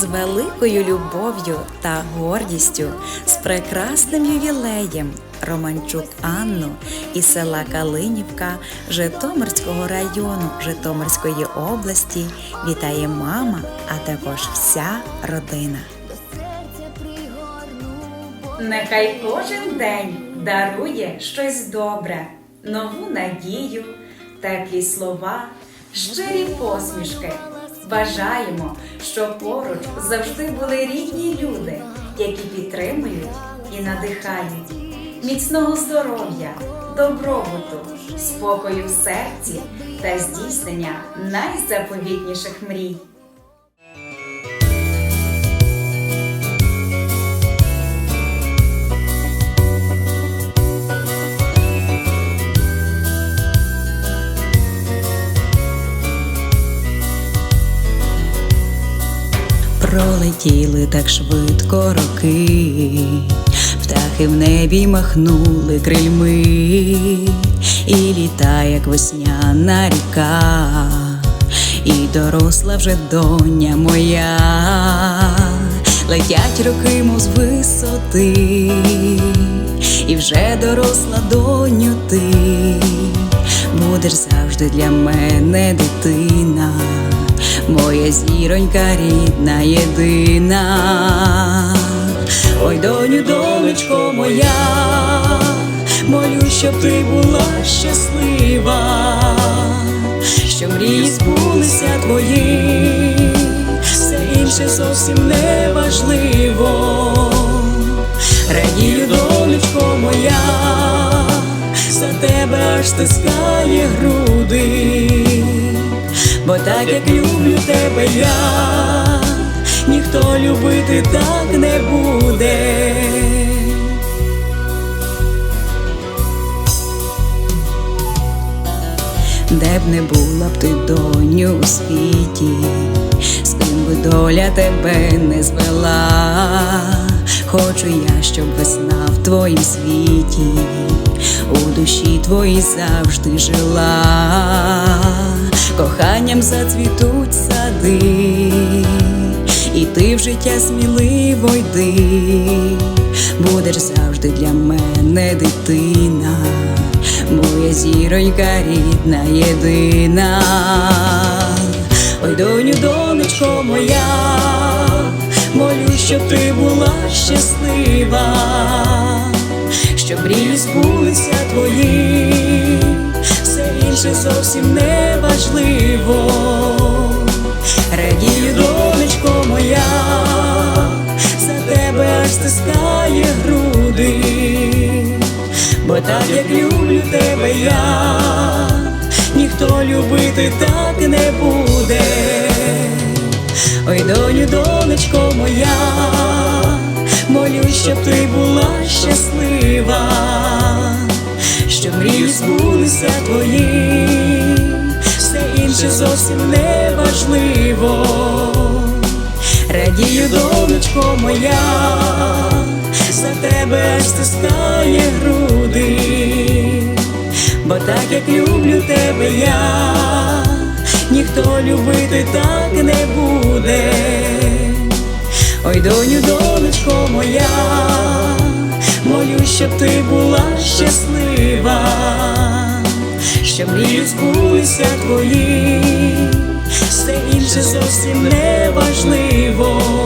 з великою любов'ю та гордістю, з прекрасним ювілеєм Романчук Анну із села Калинівка Житомирського району Житомирської області вітає мама, а також вся родина. Нехай кожен день дарує щось добре, нову надію, теплі слова, щирі посмішки. Бажаємо, щоб поруч завжди були рідні люди, які підтримують і надихають. Міцного здоров'я, добробуту, спокою в серці та здійснення найзаповітніших мрій. Пролетіли так швидко роки, птахи в небі махнули крильми, і літа, як весняна ріка, і доросла вже доня моя, летять роки, мов з висоти, і вже доросла доню ти, будеш завжди для мене дитина моя зіронька рідна єдина. Ой, доню, донечко моя, молю, щоб ти була щаслива, що мрії збулися твої, все інше зовсім не важливо. Радію, донечко моя, за тебе аж стискає груди бо так як люблю тебе я, ніхто любити так не буде. Де б не була б ти доню у світі, з ким би доля тебе не звела, хочу я, щоб весна в твоїм світі, у душі твоїй завжди жила коханням зацвітуть сади, і ти в життя сміливо йди, будеш завжди для мене дитина, моя зіронька рідна, єдина. Ой, доню, донечко моя, молю, щоб ти була щаслива, щоб мрії збулися твої інше зовсім не важливо. Радію, донечко моя, за тебе аж стискає груди, бо так як люблю тебе я, ніхто любити так не буде. Ой, доню, донечко моя, молю, щоб ти була щаслива збулися твої, все інше зовсім не важливо. Радію, донечко моя, за тебе стискає груди, бо так як люблю тебе я, ніхто любити так не буде. Ой, доню, донечко моя молю, щоб ти була щаслива, ще мрії збулися твої, все інше зовсім не важливо.